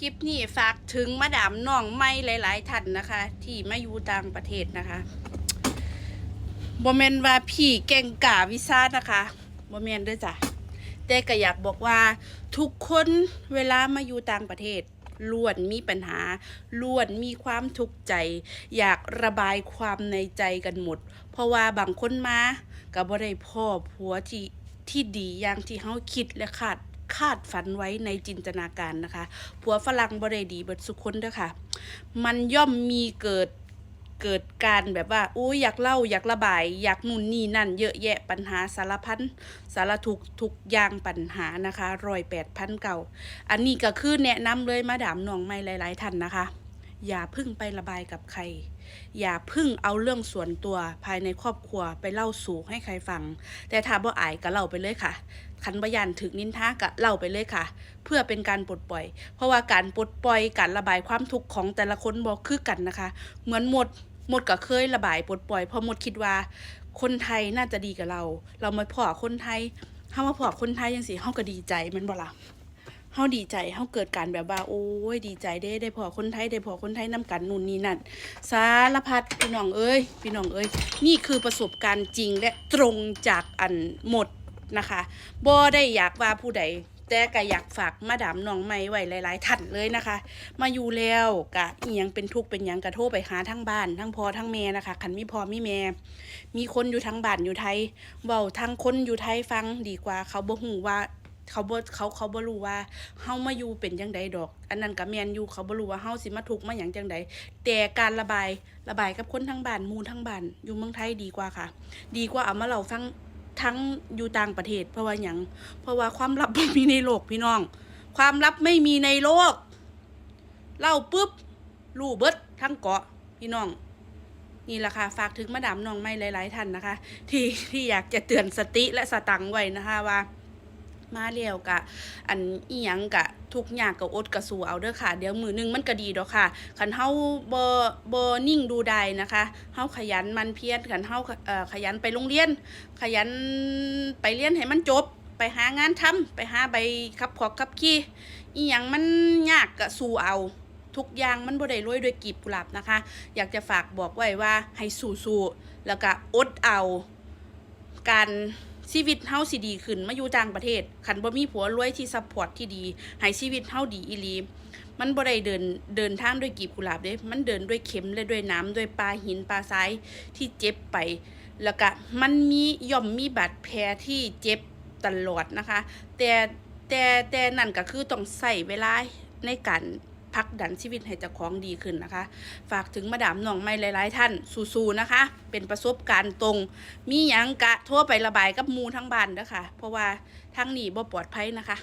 คลิปนี้ฝากถึงมาดามน้องไม่หลาย ๆท่านนะคะ ที่มาอยู่ต่างประเทศนะคะบ่แมนว่าพี่เก่งกาวิซ่านะคะบ่แมนด้วยจ้ะแต่ก็อยากบอกว่าทุกคนเวลามาอยู่ต่างประเทศล้วนมีปัญหาล้วนมีความทุกข์ใจ อยากระบายความในใจกันหมด เพราะว่าบางคนมาก็บ่ได้พ่อผัวที่ที่ดีอย่างที่เฮาคิดและคาด คาดฝันไว้ในจินตนาการนะคะ ผัวฝรั่งบริดีเบิดสุคนเด้อค่ะ มันย่อมมีเกิดเกิดการแบบว่าโอ้ยอยากเล่าอยากระบาย อยากนู่นนี่นั่น เยอะแยะปัญหาสารพันสารทุกทุกอย่างปัญหานะคะรอยแปดพันเก่า อันนี้ก็คือแนะนำเลยมาดามน้องไม่หลาย ๆท่านนะคะ อย่าพึ่งไประบายกับใคร อย่าพึ่งเอาเรื่องส่วนตัวภายในครอบครัวไปเล่าสู่ให้ใครฟัง แต่ถ้าบ่อายก็เล่าไปเลยค่ะคันบยานถึงนินทาก็เล่าไปเลยค่ะ เพื่อเป็นการปลดปล่อย เพราะว่าการปลดปล่อยการระบายความทุกข์ของแต่ละคนบ่คือกันนะคะ เหมือนหมดหมดก็เคยระบายปลดปล่อยพราะหมดคิดว่า คนไทยน่าจะดีกับเรา เรามาพอคนไทยเฮามาพอคนไทยจังซี่เฮาก็ดีใจมันบ่ละ เฮาดีใจเฮาเกิดการแบบว่า โอ้ยดีใจได้ได้พอคนไทยได้พอคนไทยนํกันนู่นนี่นั่นสารพัดพี่น้องเอ้ยพี่น้องเอ้ยนี่คือประสบการณ์จริงและตรงจากอันหมดนะคะบ่ได้อยากว่าผู้ใดแต่ก็อยากฝากมาดามน้องใหม่ไว้หลาย ๆท่านเลยนะคะ มาอยู่แล้วกะอียังเป็นทุกข์เป็นยังกะโทรไปหาทั้งบ้านทั้งพ่อทั้งแม่นะคะคันมีพ่อมีแม่มีคนอยู่ทั้งบ้านอยู่ไทยเว้าทั้งคนอยู่ไทยฟังดีกว่าเขาบ่ฮู้ว่า เขาบ่เขาเขาบ่รู้ว่าเฮามาอยู่เป็นจังใดดอก อันนั้นก็แม่นอยู่เขาบ่รู้ว่าเฮาสิมาทุกข์มาหยังจังใดแต่การระบายระบายกับคนทั้งบ้านหมู่ทั้งบ้านอยู่เมืองไทยดีกว่าค่ะ ดีกว่าเอามาเล่าฟังทั้งอยู่ต่างประเทศ เพราะว่าหยังเพราะว่าความลับบ่มีในโลกพี่น้อง ความลับไม่มีในโลกเล่าปุ๊บรู้เบิดทั้งเกาะพี่น้องนี่แหละค่ะ ฝากถึงมาดามน้องไม่หลาย ๆ ท่านนะคะ ที่ที่อยากจะเตือนสติและสตังไว้นะคะว่า มาเลี้ยวกะ อันอีหยังกะ ทุกอย่างกะอดกะสู้เอาเด้อค่ะ เดี๋ยวมือหนึงมันก็ดีดอกค่ะคันเฮาบ่บ่นิ่งดูได้นะคะเฮาขยันมันเพียรคันเฮาเอ่อขยันไปโรงเรียน ขยันไปเรียนให้มันจบ ไปหางานทำไปหาใบขับขอกขับขี่อีหยังมันยากกะสู้เอาทุกอย่างมันบ่ได้โรยด้วยกีบกุหลาบนะคะ อยากจะฝากบอกไว้ว่าให้สู้ๆแล้วก็อดเอาการ ชีวิตเฮาสิดีขึ้นมาอยู่ต่างประเทศคันบ่มีผัวรวยที่ซัพพอร์ตที่ดีให้ชีวิตเฮาดีอีหลีมันบ่ได้เดินเดินทางด้วยกีบกุหลาบเด้ มันเดินด้วยเข็มและด้วยน้ำด้วยปลาหินปลาทรายที่เจ็บไปแล้วก็มันมีย่อมมีบาดแผลที่เจ็บตลอดนะคะ แต่แต่แต่นั่นก็คือต้องใส่เวลาในการ พักดันชีวิตให้เจ้าของดีขึ้นนะคะ ฝากถึงมาดามน้องไม่หลาย ๆ ท่านสู้ๆนะคะ เป็นประสบการณ์ตรง มีหยังกะทั่วไประบายกับมูทั้งบ้านนะคะเพราะว่าทั้งนี้บ่ปลอดภัยนะคะ